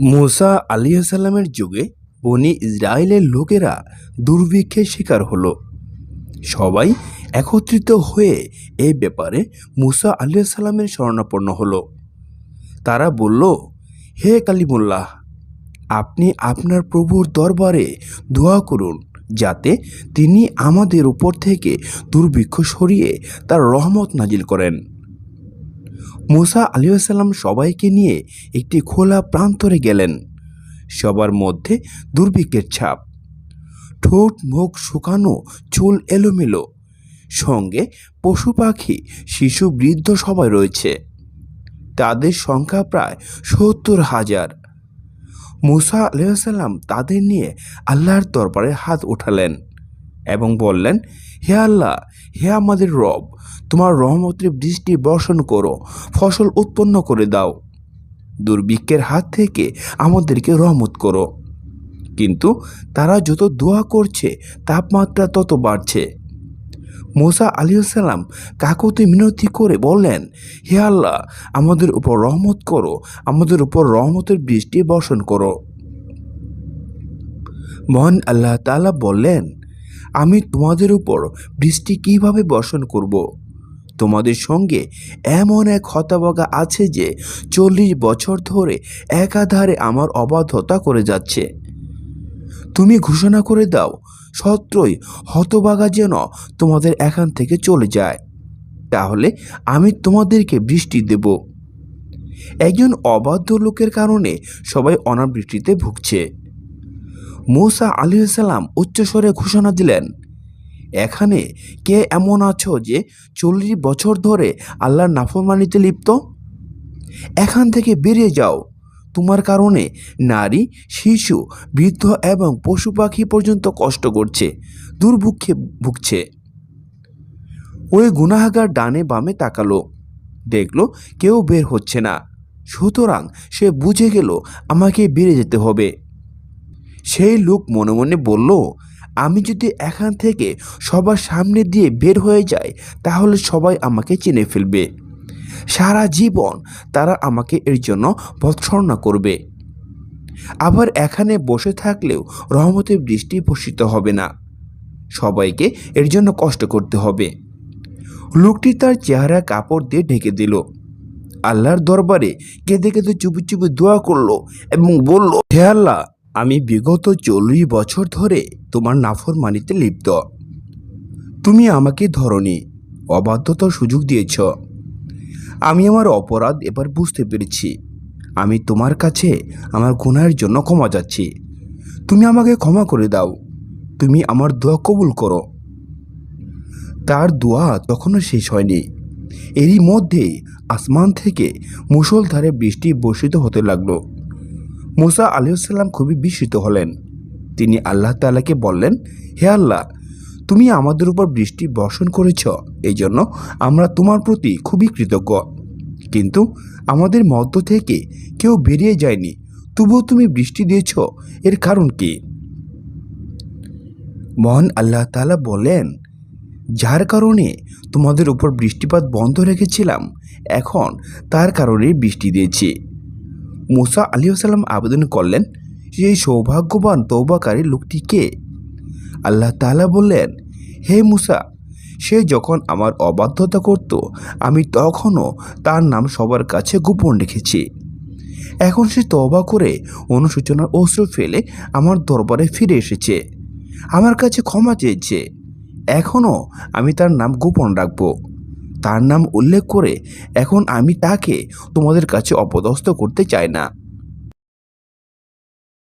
মুসা আলিয়াসাল্লামের যুগে বনি ইসরায়েলের লোকেরা দুর্ভিক্ষের শিকার হলো। সবাই একত্রিত হয়ে এই ব্যাপারে মুসা আলিয়াসাল্লামের শরণাপন্ন হলো। তারা বলল, হে কালিমুল্লাহ, আপনি আপনার প্রভুর দরবারে দোয়া করুন যাতে তিনি আমাদের উপর থেকে দুর্ভিক্ষ সরিয়ে তার রহমত নাজিল করেন। মুসা আলিয়াসাল্লাম সবাইকে নিয়ে একটি খোলা প্রান্তরে গেলেন। সবার মধ্যে দুর্ভিক্ষের ছাপ, ঠোঁট, মুখ শুকানো, চুল এলোমেলো, সঙ্গে পশু পাখি, শিশু, বৃদ্ধ সবাই রয়েছে। তাদের সংখ্যা প্রায় সত্তর হাজার। মুসা আলাইসাল্লাম তাদের নিয়ে আল্লাহর দরবারে হাত উঠালেন। এবং বললেন, হে আল্লাহ, হে আমাদের রব, তোমার রহমতের বৃষ্টি বর্ষণ করো, ফসল উৎপন্ন করে দাও। দুর্ভিক্ষের হাত থেকে আমাদেরকে রহমত করো। কিন্তু তারা যত দোয়া করছে, তাপমাত্রা তত বাড়ছে। মোসা আলিয়াল্লাম কাকুতি মিনতি করে বললেন, হে আল্লাহ, আমাদের উপর রহমত করো, আমাদের উপর রহমতের বৃষ্টি বর্ষণ করো। মহান আল্লাহ তাআলা বললেন আমি তোমাদের উপর বৃষ্টি কীভাবে বর্ষণ করব? তোমাদের সঙ্গে এমন এক হতাবাগা আছে যে চল্লিশ বছর ধরে একাধারে আমার অবাধ্যতা করে যাচ্ছে। তুমি ঘোষণা করে দাও সত্রই হতবাগা যেন তোমাদের এখান থেকে চলে যায়। তাহলে আমি তোমাদেরকে বৃষ্টি দেব। একজন অবাধ্য লোকের কারণে সবাই অনাবৃষ্টিতে ভুগছে। মৌসা আলিহাল্লাম উচ্চস্বরে ঘোষণা দিলেন, এখানে কে এমন আছো যে চল্লিশ বছর ধরে আল্লাহর নাফরমানিতে লিপ্ত? এখান থেকে বেরিয়ে যাও। তোমার কারণে নারী, শিশু, বৃদ্ধ এবং পশু পাখি পর্যন্ত কষ্ট করছে দুর্ভুক্ষে ভুগছে। ওই গুনাহাগার ডানে বামে তাকালো। দেখল কেউ বের হচ্ছে না। সুতরাং সে বুঝে গেল আমাকে বেড়ে যেতে হবে। সেই লোক মনে মনে বলল, আমি যদি এখান থেকে সবার সামনে দিয়ে বের হয়ে যাই, তাহলে সবাই আমাকে চিনে ফেলবে। সারা জীবন তারা আমাকে এর জন্য ভৎসর্ণা করবে। আবার এখানে বসে থাকলেও রহমতের বৃষ্টি বর্ষিত হবে না। সবাইকে এর জন্য কষ্ট করতে হবে। লোকটি তার চেহারা কাপড় দিয়ে ঢেকে দিল। আল্লাহর দরবারে কেঁদে কেঁদে চুপি চুপি দোয়া করল এবং বলল, হে আল্লাহ আমি বিগত চল্লিশ বছর ধরে তোমার নাফরমানিতে লিপ্ত। তুমি আমাকে ধরনি, অবাধ্যতার সুযোগ দিয়েছ। আমি আমার অপরাধ এবার বুঝতে পেরেছি। আমি তোমার কাছে আমার গুনাহের জন্য ক্ষমা যাচ্ছি তুমি আমাকে ক্ষমা করে দাও। তুমি আমার দোয়া কবুল করো। তার দোয়া তখনও শেষ হয়নি। এরই মধ্যে আসমান থেকে মুষলধারে বৃষ্টি বর্ষিত হতে লাগল। মুসা আলিয়াল্লাম খুবই বিস্মিত হলেন। তিনি আল্লাহ তালাকে বললেন, হে আল্লাহ, তুমি আমাদের উপর বৃষ্টি বর্ষণ করেছ এই জন্য আমরা তোমার প্রতি খুবই কৃতজ্ঞ। কিন্তু আমাদের মধ্য থেকে কেউ বেরিয়ে যায়নি, তবুও তুমি বৃষ্টি দিয়েছ, এর কারণ কি? মহান আল্লাহ তালা বলেন যার কারণে তোমাদের উপর বৃষ্টিপাত বন্ধ রেখেছিলাম, এখন তার কারণেই বৃষ্টি দিয়েছি। মুসা আলিয়াল্লাম আবেদন করলেন সেই সৌভাগ্যবান তৌবাকারী লোকটি কে? আল্লাহ তাআলা বললেন, হে মুসা, সে যখন আমার অবাধ্যতা করত, আমি তখনও তার নাম সবার কাছে গোপন রেখেছি। এখন সে তবা করে অনুশোচনার অস্ত্র ফেলে আমার দরবারে ফিরে এসেছে। আমার কাছে ক্ষমা চেয়েছে। এখনও আমি তার নাম গোপন রাখব। তার নাম উল্লেখ করে এখন আমি তাকে তোমাদের কাছে অপদস্থ করতে চাই না।